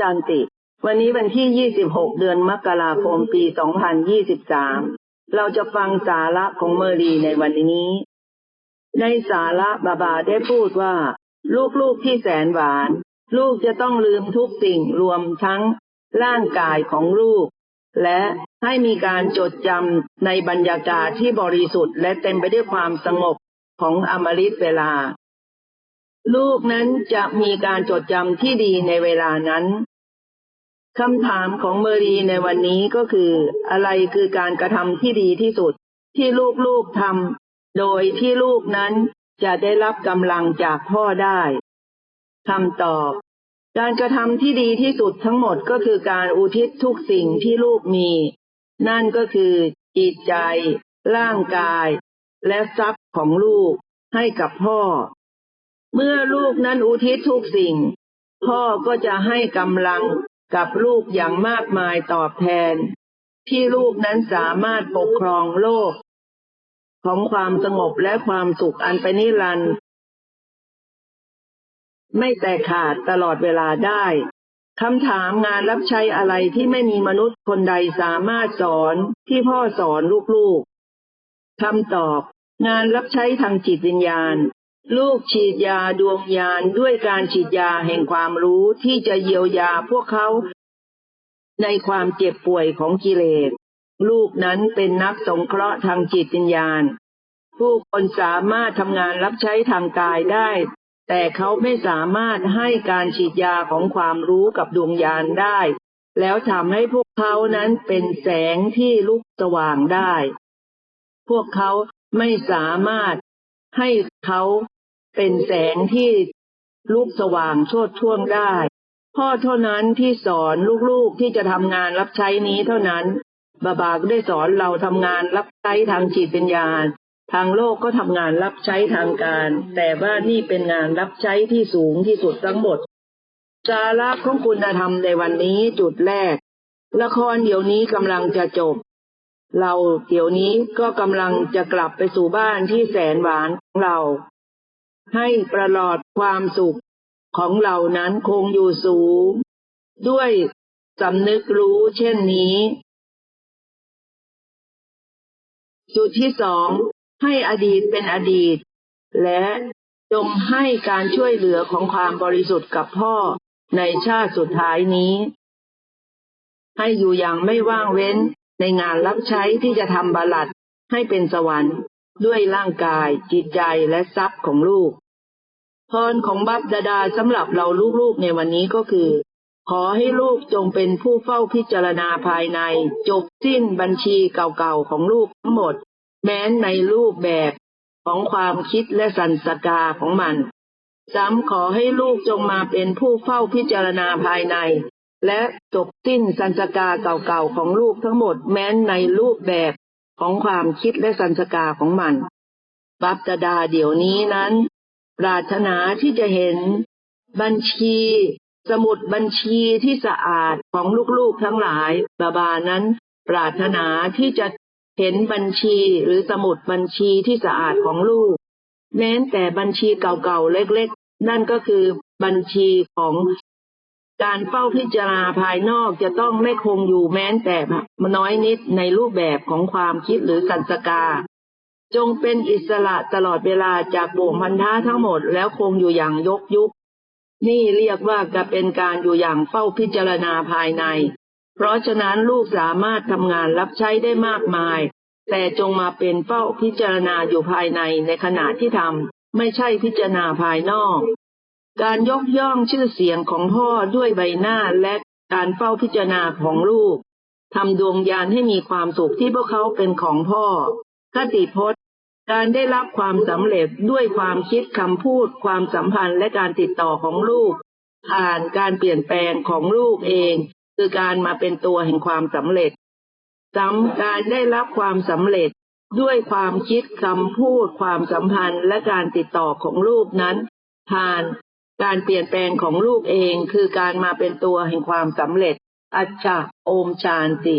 จันติ วันนี้วันที่ 26 เดือนมกราคม ปี 2023 เราจะฟังสาระของเมอรีในวันนี้ ในสาระบาบาได้พูดว่า ลูกๆที่แสนหวาน ลูกจะต้องลืมทุกสิ่งรวมทั้งร่างกายของลูก และให้มีการจดจำในบรรยากาศที่บริสุทธิ์ และเต็มไปด้วยความสงบของอมฤตเวลา ลูกนั้นจะมีการจดจำที่ดีในเวลานั้นคำถามของเมอรีในวันนี้ก็คือ อะไรคือการกระทำที่ดีที่สุด ที่ลูกๆทำโดยที่ลูกนั้นจะได้รับกำลังจากพ่อได้คำตอบ การกระทำที่ดีที่สุดทั้งหมดก็คือการอุทิศทุกสิ่งที่ลูกมี นั่นก็คือจิตใจ ร่างกาย และทรัพย์ของลูกให้กับพ่อ เมื่อลูกนั้นอุทิศทุกสิ่ง พ่อก็จะให้กำลังกับลูกอย่างมากมายตอบแทน ที่ลูกนั้นสามารถปกครองโลก ของความสงบและความสุขอันเป็นนิรันดร์ไม่แตกขาดตลอดเวลาได้คำถามงานรับใช้อะไรที่ไม่มีมนุษย์คนใดสามารถสอนที่พ่อสอนลูกๆคำตอบ งานรับใช้ทางจิตวิญญาณ ลูกฉีดยาดวงยานด้วยการฉีดยาแห่งความรู้ที่จะเยียวยาพวกเขา ในความเจ็บป่วยของกิเลส ลูกนั้นเป็นนักสงเคราะห์ทางจิตวิญญาณ ผู้คนสามารถทำงานรับใช้ทางกายได้ แต่เขาไม่สามารถให้การฉีดยาของความรู้กับดวงยานได้ แล้วทำให้พวกเขานั้นเป็นแสงที่ลุกสว่างได้ พวกเขาไม่สามารถ ให้เขาเป็นแสงที่ลุกสว่างโชดช่วงได้ พ่อเท่านั้นที่สอนลูกๆที่จะทำงานรับใช้นี้เท่านั้น บาบาก็ได้สอนเราทำงานรับใช้ทางจิตวิญญาณ ทางโลกก็ทำงานรับใช้ทางการ แต่ว่านี่เป็นงานรับใช้ที่สูงที่สุดทั้งหมดสาระของคุณธรรมในวันนี้จุดแรก ละครเดี๋ยวนี้กำลังจะจบ เราเดี๋ยวนี้ก็กำลังจะกลับไปสู่บ้านที่แสนหวานของเรา ให้ประหลอดความสุขของเรานั้นคงอยู่สูง ด้วยสำนึกรู้เช่นนี้ จุดที่สองให้อดีตเป็นอดีต และจงให้การช่วยเหลือของความบริสุทธิ์กับพ่อในชาติสุดท้ายนี้ ให้อยู่อย่างไม่ว่างเว้น ในงานรับใช้ที่จะทำบาลัดให้เป็นสวรรค์ ด้วยร่างกาย จิตใจและทรัพย์ของลูกพรของบัพดาดาสำหรับเราลูกๆในวันนี้ก็คือ ขอให้ลูกจงเป็นผู้เฝ้าพิจารณาภายใน จบสิ้นบัญชีเก่าๆของลูกทั้งหมด แม้นในรูปแบบของความคิดและสันสกาของมันซ้ำขอให้ลูกจงมาเป็นผู้เฝ้าพิจารณาภายใน และจบสิ้นสันสกาเก่าๆของลูกทั้งหมดแม้นในรูปแบบของความคิดและสันสกาของมัน บัพตดาเดี๋ยวนี้นั้น ปรารถนาที่จะเห็นบัญชี สมุดบัญชีที่สะอาดของลูกๆทั้งหลายบาบานั้น ปรารถนาที่จะเห็นบัญชีหรือสมุดบัญชีที่สะอาดของลูก แม้แต่บัญชีเก่าๆเล็กๆ นั่นก็คือบัญชีของ การเฝ้าพิจารณาภายนอกจะต้องไม่คงอยู่แม้แต่น้อยนิดในรูปแบบของความคิดหรือสันสกา จงเป็นอิสระตลอดเวลาจากบ่วงพันธะทั้งหมดแล้วคงอยู่อย่างยกยุค นี่เรียกว่าจะเป็นการอยู่อย่างเฝ้าพิจารณาภายใน เพราะฉะนั้นลูกสามารถทำงานรับใช้ได้มากมาย แต่จงมาเป็นเฝ้าพิจารณาอยู่ภายในในขณะที่ทำไม่ใช่พิจารณาภายนอก การยกย่องชื่อเสียงของพ่อด้วยใบหน้าและการเฝ้าพิจารณาของลูกทำดวงยานให้มีความสุขที่พวกเขาเป็นของพ่อคติพจน์ การได้รับความสำเร็จด้วยความคิดคำพูด ความสัมพันธ์และการติดต่อของลูก ผ่านการเปลี่ยนแปลงของลูกเอง คือการมาเป็นตัวแห่งความสำเร็จซ้ำการได้รับความสำเร็จด้วยความคิดคำพูด ความสัมพันธ์และการติดต่อของลูกนั้น ผ่าน การเปลี่ยนแปลงของลูกเองคือการมาเป็นตัวแห่งความสำเร็จ อัจฉะโอมชานติ